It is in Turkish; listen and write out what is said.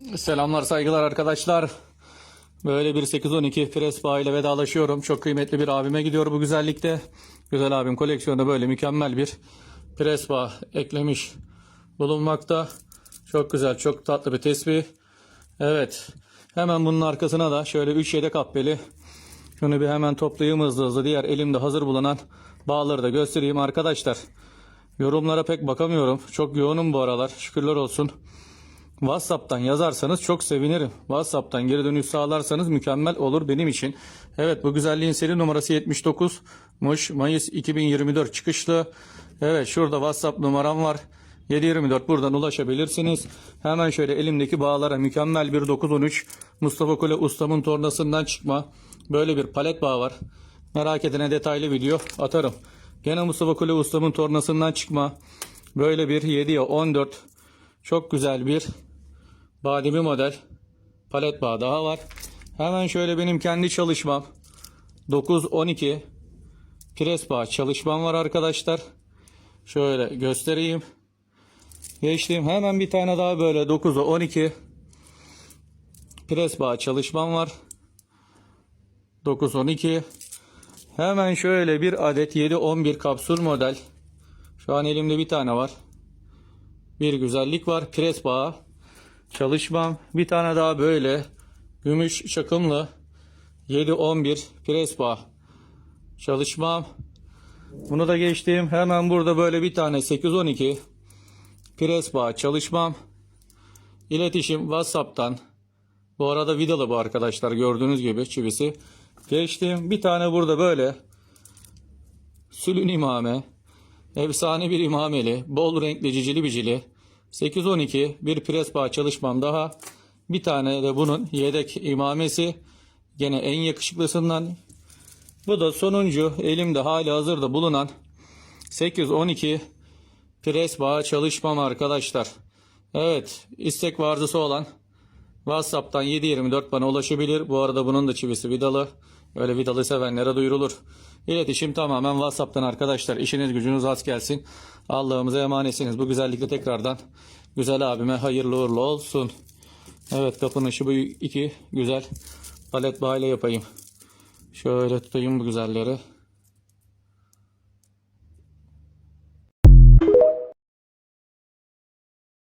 Selamlar saygılar arkadaşlar. Böyle bir 8-12 Prespa ile vedalaşıyorum. Çok kıymetli bir abime gidiyor bu güzellikte. Güzel abim koleksiyonda böyle mükemmel bir Prespa eklemiş bulunmakta. Çok güzel, çok tatlı bir tesbih. Evet. Hemen bunun arkasına da şöyle 3 yedek kappeli. Şunu bir hemen toplayayım hızlı hızlı. Diğer elimde hazır bulunan bağları da göstereyim arkadaşlar. Yorumlara pek bakamıyorum. Çok yoğunum bu aralar. Şükürler olsun. WhatsApp'tan yazarsanız çok sevinirim. WhatsApp'tan geri dönüş sağlarsanız mükemmel olur benim için. Evet bu güzelliğin seri numarası 79'muş. Mayıs 2024 çıkışlı. Evet şurada WhatsApp numaram var. 724 buradan ulaşabilirsiniz. Hemen şöyle elimdeki bağlara mükemmel bir 913 Mustafa Kule ustamın tornasından çıkma. Böyle bir palet bağı var. Merak edene detaylı video atarım. Gene Mustafa Kule ustamın tornasından çıkma. Böyle bir 7'ye 14 çok güzel bir bademi model palet bağ daha var. Hemen şöyle benim kendi çalışmam 9-12 pres bağ çalışmam var arkadaşlar. Şöyle göstereyim. Geçtiğim hemen bir tane daha böyle 9'a 12 pres bağ çalışmam var. 9-12 Hemen şöyle bir adet 7-11 kapsül model. Şu an elimde bir tane var. Bir güzellik var. Pres bağı. Çalışmam. Bir tane daha böyle. Gümüş çakımlı. 7-11 pres bağı. Çalışmam. Bunu da geçtim. Hemen burada böyle bir tane 8-12 pres bağı çalışmam. İletişim WhatsApp'tan. Bu arada vidalı bu arkadaşlar gördüğünüz gibi çivisi. Geçtim. Bir tane burada böyle sülün imame. Efsane bir imameli. Bol renkli cicili bicili. 8-12 bir pres bağ çalışmam daha. Bir tane de bunun yedek imamesi. Gene en yakışıklısından. Bu da sonuncu elimde hali hazırda bulunan 8-12 pres bağ çalışmam arkadaşlar. Evet istek vardısı olan WhatsApp'tan 724 bana ulaşabilir. Bu arada bunun da çivisi vidalı. Öyle vidalı sevenlere duyurulur. İletişim tamamen WhatsApp'tan arkadaşlar. İşiniz gücünüz az gelsin. Allah'ımıza emanetsiniz. Bu güzellikle tekrardan güzel abime hayırlı uğurlu olsun. Evet kapanışı bu iki güzel palet bağıyla yapayım. Şöyle tutayım bu güzelleri.